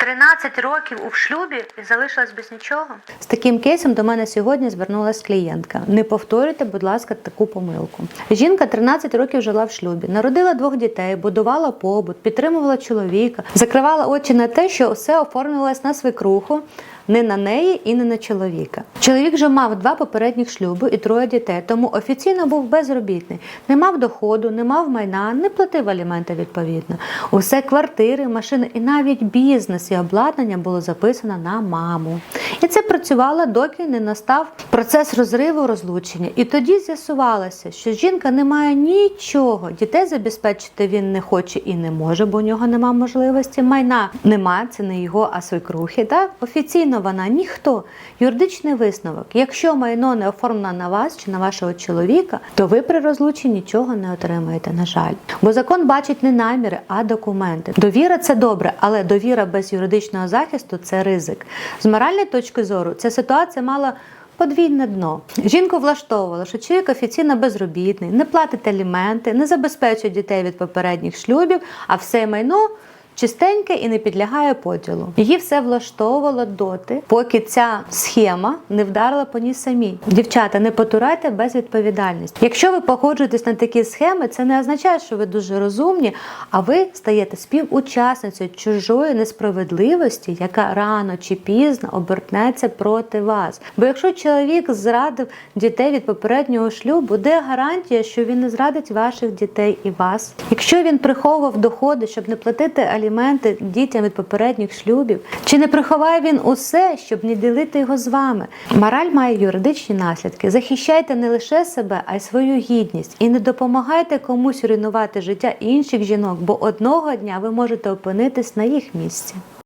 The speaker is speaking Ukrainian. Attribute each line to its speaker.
Speaker 1: 13 років у шлюбі і залишилась без нічого.
Speaker 2: З таким кейсом до мене сьогодні звернулася клієнтка. Не повторюйте, будь ласка, таку помилку. Жінка 13 років жила в шлюбі, народила двох дітей, будувала побут, підтримувала чоловіка, закривала очі на те, що все оформлювалось на свекруху. Не на неї і не на чоловіка. Чоловік же мав два попередніх шлюби і троє дітей, тому офіційно був безробітний. Не мав доходу, не мав майна, не платив аліменти відповідно. Усе квартири, машини і навіть бізнес і обладнання було записано на маму. І це працювало, доки не настав процес розриву розлучення. І тоді з'ясувалося, що жінка не має нічого. Дітей забезпечити він не хоче і не може, бо у нього нема можливості. Майна нема, це не його, а свекрухи. Офіційно вона ніхто. Юридичний висновок. Якщо майно не оформлено на вас чи на вашого чоловіка, то ви при розлученні нічого не отримаєте, на жаль. Бо закон бачить не наміри, а документи. Довіра це добре, але довіра без юридичного захисту це ризик. З моральної точки зору, ця ситуація мала. Подвійне дно. Жінку влаштовувало, що чоловік офіційно безробітний, не платить аліменти, не забезпечує дітей від попередніх шлюбів, а все майно чистеньке і не підлягає поділу. Її все влаштовувало доти, поки ця схема не вдарила по ній самій. Дівчата, не потурайте безвідповідальність. Якщо ви погоджуєтесь на такі схеми, це не означає, що ви дуже розумні, а ви стаєте співучасницею чужої несправедливості, яка рано чи пізно обертнеться проти вас. Бо якщо чоловік зрадив дітей від попереднього шлюбу, де гарантія, що він не зрадить ваших дітей і вас? Якщо він приховував доходи, щоб не платити аліменти дітям від попередніх шлюбів, чи не приховає він усе, щоб не ділити його з вами? Мораль має юридичні наслідки. Захищайте не лише себе, а й свою гідність, і не допомагайте комусь руйнувати життя інших жінок, бо одного дня ви можете опинитись на їх місці.